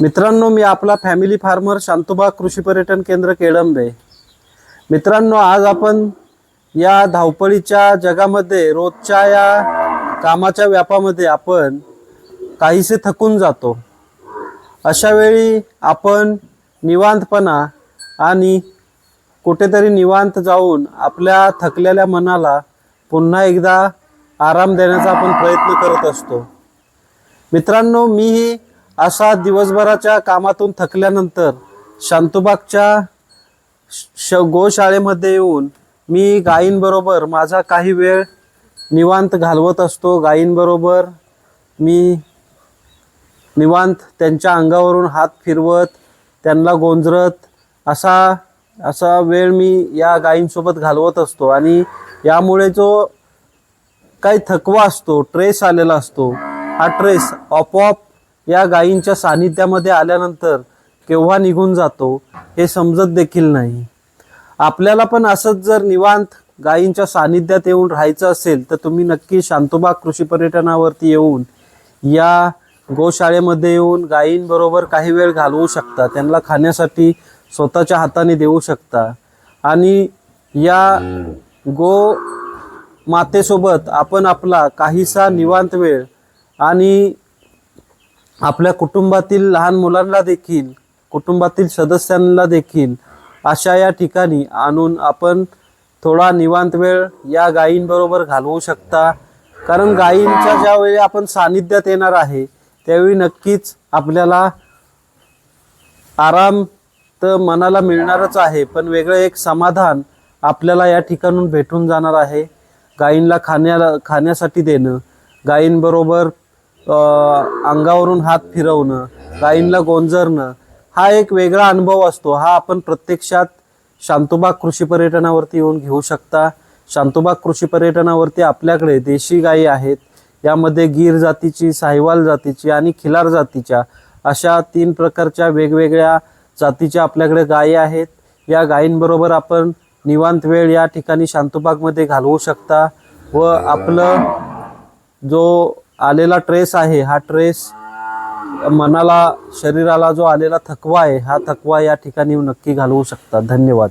मित्रांनो मी आपला family farmer शांतोबा कृषी पर्यटन केंद्र केळंबे. मित्रांनो आज आपण या धावपळीच्या जगामध्ये रोजच्या या कामाच्या व्यापामध्ये आपण काहीसे थकून जातो. अशा वेळी आपण निवांतपणा आणि कुठेतरी निवांत जाऊन आपल्या थकलेल्या मनाला पुन्हा एकदा आराम देण्याचा आपण प्रयत्न करत असतो. मित्रांनो मीही असा दिवसभराच्या कामातून थकल्यानंतर शांतोबागच्या श गोशाळेमध्ये येऊन मी गायींबरोबर माझा काही वेळ निवांत घालवत असतो. गायींबरोबर मी निवांत त्यांच्या अंगावरून हात फिरवत त्यांना गोंजरत असा असा वेळ मी या गायींसोबत घालवत असतो. आणि यामुळे जो काही थकवा असतो ट्रेस आलेला असतो. हा ट्रेस आपोआप या गायींच्या सानिध्यामध्ये आल्यानंतर केव्हा निघून जातो हे समजत देखील नाही. आपल्याला पण असंच जर निवांत गायींच्या सानिध्यात येऊन राहायचं असेल तर तुम्ही नक्की शांतोबा कृषी पर्यटनावरती येऊन या गोशाळेमध्ये येऊन गायींबरोबर काही वेळ घालवू शकता. त्यांना खाण्यासाठी स्वतःच्या हाताने देऊ शकता. आणि या गो मातेसोबत आपण आपला काहीसा निवांत वेळ आणि आपल्या कुटुंबातील लहान मुलांना देखील कुटुंबातील सदस्यांना देखील अशा या ठिकाणी आणून आपण थोडा निवांत वेळ या गायींबरोबर घालवू शकता. कारण गायींच्या ज्यावेळी आपण सानिध्यात येणार आहे त्यावेळी नक्कीच आपल्याला आराम तर मनाला मिळणारच आहे पण वेगळं एक समाधान आपल्याला या ठिकाणून भेटून जाणार आहे. गायींना खाण्याला खाण्यासाठी देणं गायींबरोबर अंगावरून हात फिरवणं गायींना गोंजरणं हा एक वेगळा अनुभव असतो. हा आपण प्रत्यक्षात शांतोबाग कृषी पर्यटनावरती येऊन घेऊ शकता. शांतोबाग कृषी पर्यटनावरती आपल्याकडे देशी गायी आहेत. यामध्ये गीर जातीची साहिवाल जातीची आणि खिलार जातीच्या अशा तीन प्रकारच्या वेगवेगळ्या जातीच्या आपल्याकडे गायी आहेत. या गायींबरोबर आपण निवांत वेळ या ठिकाणी शांतोबागमध्ये घालवू शकता व आपलं जो आलेला ट्रेस आहे. हा ट्रेस मनाला शरीराला जो आलेला थकवा आहे हा थकवा या ठिकाणी नक्की घालवू शकता. धन्यवाद.